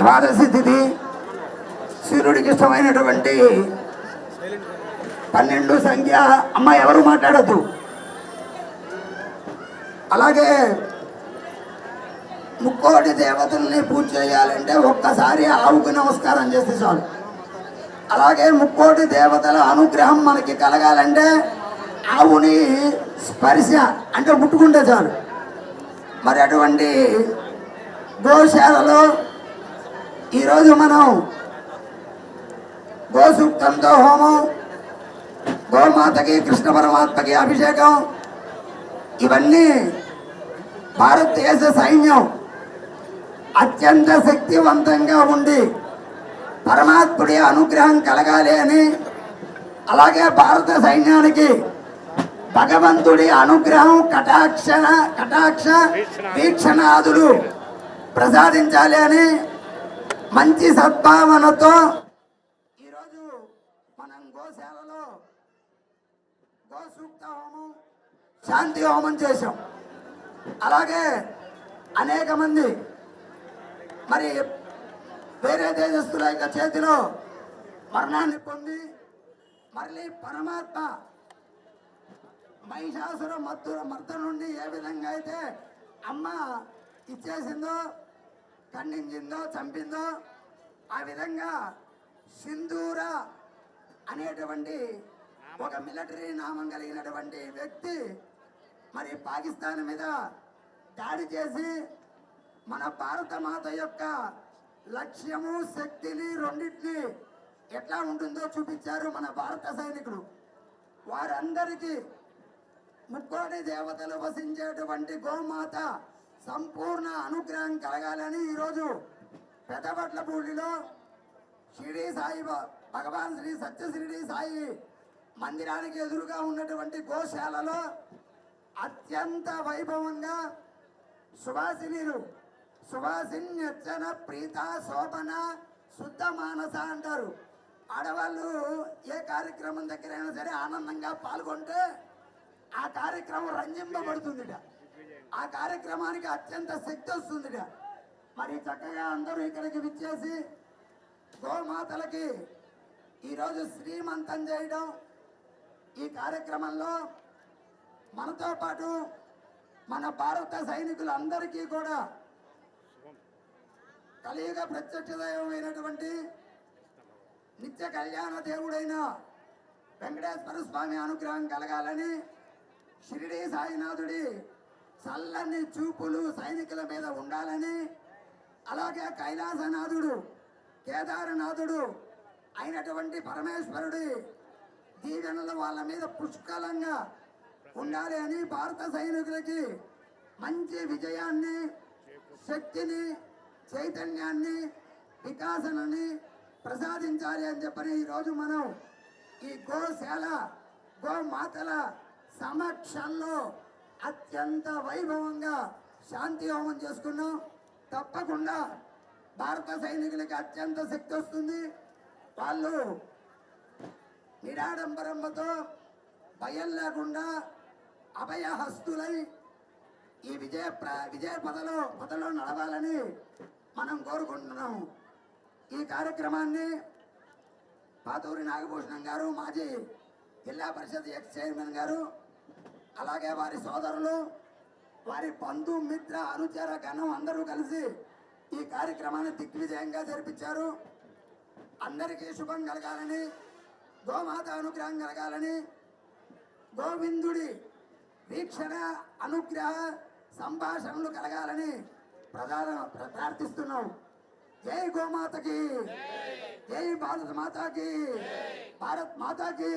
ద్వాదశి తిథి సూర్యుడికి ఇష్టమైనటువంటి పన్నెండు సంఖ్య. అమ్మ ఎవరు మాట్లాడద్దు? అలాగే ముక్కోటి దేవతల్ని పూజ చేయాలంటే ఒక్కసారి ఆవుకు నమస్కారం చేస్తే చాలు. అలాగే ముక్కోటి దేవతల అనుగ్రహం మనకి కలగాలంటే ఆవుని స్పర్శ అంటే ముట్టుకుంటే చాలు. మరి అటువంటి గోశాలలో ఈరోజు మనం గోసూక్తంతో హోమం గోమాతకి కృష్ణ పరమాత్మకి అభిషేకం ఇవన్నీ భారతదేశ సైన్యం అత్యంత శక్తివంతంగా ఉండి పరమాత్ముడి అనుగ్రహం కలగాలి అని అలాగే భారత సైన్యానికి భగవంతుడి అనుగ్రహం కటాక్షణ కటాక్ష వీక్షణాదులు ప్రసాదించాలి అని మంచి సద్భావనతో ఈరోజు మనం గోశాలలో గోసూక్త హోమం శాంతి హోమం చేశాం. అలాగే అనేక మంది మరి వేరే తేజస్సుల యొక్క చేతిలో మరణాన్ని పొంది మళ్ళీ పరమాత్మ మహిషాసుర మత్తుర మర్త నుండి ఏ విధంగా అయితే అమ్మ ఇచ్చేసిందో ఖండించిందో చంపిందో ఆ విధంగా సింధూర అనేటువంటి ఒక మిలిటరీ నామం కలిగినటువంటి వ్యక్తి మరి పాకిస్తాన్ మీద దాడి చేసి మన భారత మాత యొక్క లక్ష్యము శక్తిని రెండింటిని ఎట్లా ఉంటుందో చూపించారు మన భారత సైనికులు. వారందరికీ ముక్కోటి దేవతలు వసించేటువంటి గోమాత సంపూర్ణ అనుగ్రహం కలగాలని ఈరోజు పెద్దపట్లపూడిలో షిరిడి సాయి భగవాన్ శ్రీ సత్య సాయి మందిరానికి ఎదురుగా ఉన్నటువంటి గోశాలలో అత్యంత వైభవంగా సుభాసినీలు సుభాసిన్యర్చన ప్రీత శోభన శుద్ధ మానస అంటారు. ఆడవాళ్ళు ఏ కార్యక్రమం దగ్గరైనా సరే ఆనందంగా పాల్గొంటే ఆ కార్యక్రమం రంజింపబడుతుందిట. ఆ కార్యక్రమానికి అత్యంత శక్తి వస్తుంది మరి చక్కగా అందరూ ఇక్కడికి విచ్చేసి గోమాతలకి ఈరోజు శ్రీమంతం చేయడం ఈ కార్యక్రమంలో మనతో పాటు మన భారత సైనికులందరికీ కూడా కలియుగ ప్రత్యక్ష దైవమైనటువంటి నిత్య కళ్యాణ దేవుడైన వెంకటేశ్వర స్వామి అనుగ్రహం కలగాలని షిరిడి సాయినాథుడి చల్లని చూపులు సైనికుల మీద ఉండాలని. అలాగే కైలాసనాథుడు కేదారనాథుడు అయినటువంటి పరమేశ్వరుడి దీవెనలు వాళ్ళ మీద పుష్కలంగా ఉండాలి అని భారత సైనికులకి మంచి విజయాన్ని శక్తిని చైతన్యాన్ని వికాసనని ప్రసాదించాలి అని చెప్పని ఈరోజు మనం ఈ గోశాల గోమాతల సమక్షంలో అత్యంత వైభవంగా శాంతి హోమం చేసుకున్నాం. తప్పకుండా భారత సైనికులకి అత్యంత శక్తి వస్తుంది. వాళ్ళు నిరాడంబరంతో భయం లేకుండా అభయహస్తులై ఈ విజయ ప్ర విజయ పదలో పదలో నడవాలని మనం కోరుకుంటున్నాము ఈ కార్యక్రమాన్ని పాతూరి నాగభూషణం గారు మాజీ జిల్లా పరిషత్ ఎక్స్ చైర్మన్ గారు అలాగే వారి సోదరులు వారి బంధు మిత్ర అనుచర గణం అందరూ కలిసి ఈ కార్యక్రమాన్ని దిగ్విజయంగా జరిపించారు. అందరికీ శుభం కలగాలని గోమాత అనుగ్రహం కలగాలని గోవిందుడి వీక్షణ అనుగ్రహ సంభాషణలు కలగాలని ప్రధాన ప్ర- ప్రార్థిస్తున్నాం. జై గోమాతకి జై భారత మాతాకి భారత్ మాతాకి